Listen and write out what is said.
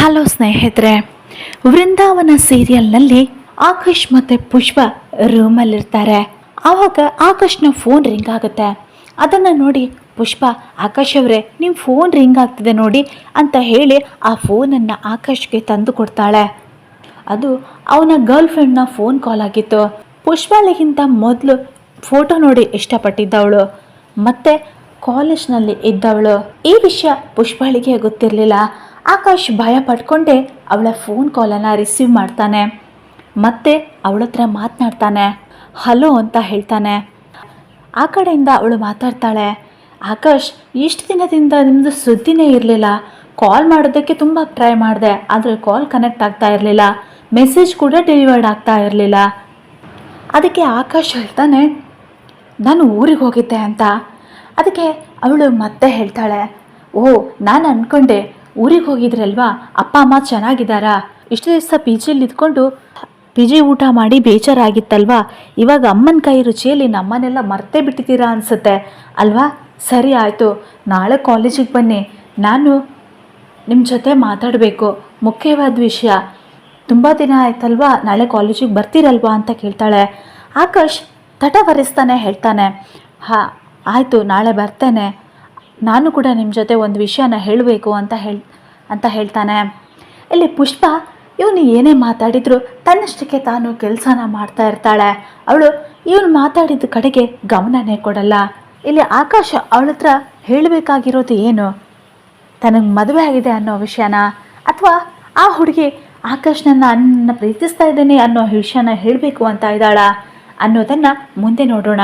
Hello ಸ್ನೇಹಿತರೆ, ವೃಂದಾವನ ಸೀರಿಯಲ್ನಲ್ಲಿ ಆಕಾಶ್ ಮತ್ತು ಪುಷ್ಪ ರೂಮಲ್ಲಿರ್ತಾರೆ ಆವಾಗ ಆಕಾಶ್ನ ಫೋನ್ ರಿಂಗ್ ಆಗುತ್ತೆ. ಅದನ್ನು ನೋಡಿ, ಪುಷ್ಪ, ಆಕಾಶ್ ಅವರೇ ನಿಮ್ಮ ಫೋನ್ ರಿಂಗ್ ಆಗ್ತಿದೆ ನೋಡಿ ಅಂತ ಹೇಳಿ ಆ ಫೋನನ್ನು ಆಕಾಶ್ಗೆ ತಂದು ಕೊಡ್ತಾಳೆ. ಅದು ಅವನ ಗರ್ಲ್ ಫ್ರೆಂಡ್ನ ಫೋನ್ ಕಾಲ್ ಆಗಿತ್ತು ಪುಷ್ಪಾಳಿಗಿಂತ ಮೊದಲು ಫೋಟೋ ನೋಡಿ ಇಷ್ಟಪಟ್ಟಿದ್ದವಳು. ಮತ್ತು ಕಾಲೇಜ್ನಲ್ಲಿ ಇದ್ದವಳು. ಈ ವಿಷಯ ಪುಷ್ಪಾಳಿಗೆ ಗೊತ್ತಿರಲಿಲ್ಲ. ಆಕಾಶ್ ಭಯ ಪಡ್ಕೊಂಡೆ ಅವಳ ಫೋನ್ ಕಾಲನ್ನು ರಿಸೀವ್ ಮಾಡ್ತಾನೆ. ಮತ್ತೆ ಅವಳ ಹತ್ರ ಮಾತನಾಡ್ತಾನೆ. ಹಲೋ ಅಂತ ಹೇಳ್ತಾನೆ. ಆ ಕಡೆಯಿಂದ ಅವಳು ಮಾತಾಡ್ತಾಳೆ. ಆಕಾಶ್, ಇಷ್ಟು ದಿನದಿಂದ ನಿಮ್ಮದು ಸುದ್ದಿನೇ ಇರಲಿಲ್ಲ. ಕಾಲ್ ಮಾಡೋದಕ್ಕೆ ತುಂಬ ಟ್ರೈ ಮಾಡಿದೆ. ಆದರೆ ಕಾಲ್ ಕನೆಕ್ಟ್ ಆಗ್ತಾ ಇರಲಿಲ್ಲ. ಮೆಸೇಜ್ ಕೂಡ ಡೆಲಿವರ್ಡ್ ಆಗ್ತಾ ಇರಲಿಲ್ಲ. ಅದಕ್ಕೆ ಆಕಾಶ್ ಹೇಳ್ತಾನೆ, ನಾನು ಊರಿಗೆ ಹೋಗಿದ್ದೆ ಅಂತ. ಅದಕ್ಕೆ ಅವಳು ಮತ್ತೆ ಹೇಳ್ತಾಳೆ, ಓ, ನಾನು ಅಂದ್ಕೊಂಡೆ ಊರಿಗೆ ಹೋಗಿದ್ರಲ್ವಾ? ಅಪ್ಪ, ಅಮ್ಮ ಚೆನ್ನಾಗಿದ್ದಾರಾ? ಇಷ್ಟು ದಿವಸ ಪಿ ಜಿಲಿ ಇದ್ಕೊಂಡು ಪಿ ಜಿ ಊಟ ಮಾಡಿ ಬೇಜಾರಾಗಿತ್ತಲ್ವಾ? ಇವಾಗ ಅಮ್ಮನ ಕೈ ರುಚಿಯಲ್ಲಿ ನಮ್ಮನ್ನೆಲ್ಲ ಮರ್ತೇ ಬಿಟ್ಟಿದ್ದೀರಾ ಅನಿಸುತ್ತೆ. ಅಲ್ವಾ? ಸರಿ ಆಯಿತು. ನಾಳೆ ಕಾಲೇಜಿಗೆ ಬನ್ನಿ. ನಾನು ನಿಮ್ಮ ಜೊತೆ ಮಾತಾಡಬೇಕು. ಮುಖ್ಯವಾದ ವಿಷಯ. ತುಂಬ ದಿನ ಆಯ್ತಲ್ವಾ? ನಾಳೆ ಕಾಲೇಜಿಗೆ ಬರ್ತೀರಲ್ವಾ ಅಂತ ಕೇಳ್ತಾಳೆ. ಆಕಾಶ್ ತಟವರಿಸ್ತಾನೆ ಹೇಳ್ತಾನೆ. ಹಾಂ, ಆಯಿತು. ನಾಳೆ ಬರ್ತೇನೆ. ನಾನು ಕೂಡ ನಿಮ್ಮ ಜೊತೆ ಒಂದು ವಿಷಯನ ಹೇಳಬೇಕು ಅಂತ ಹೇಳಿ, ಅಂತ ಹೇಳ್ತಾನೆ. ಇಲ್ಲಿ ಪುಷ್ಪ, ಇವನು ಏನೇ ಮಾತಾಡಿದ್ರು ತನ್ನಷ್ಟಕ್ಕೆ ತಾನು ಕೆಲಸನ ಮಾಡ್ತಾ ಇರ್ತಾಳೆ. ಅವಳು ಇವನು ಮಾತಾಡಿದ ಕಡೆಗೆ ಗಮನನೇ ಕೊಡಲ್ಲ. ಇಲ್ಲಿ ಆಕಾಶ ಅವಳ ಹತ್ರ ಹೇಳಬೇಕಾಗಿರೋದು ಏನು? ತನಗೆ ಮದುವೆ ಆಗಿದೆ ಅನ್ನೋ ವಿಷಯನ? ಅಥವಾ ಆ ಹುಡುಗಿ ಆಕಾಶ್ನ ನನ್ನ ಪ್ರೀತಿಸ್ತಾ ಇದ್ದೇನೆ ಅನ್ನೋ ವಿಷಯನ ಹೇಳಬೇಕು ಅಂತ ಇದ್ದಾಳ ಅನ್ನೋದನ್ನು ಮುಂದೆ ನೋಡೋಣ.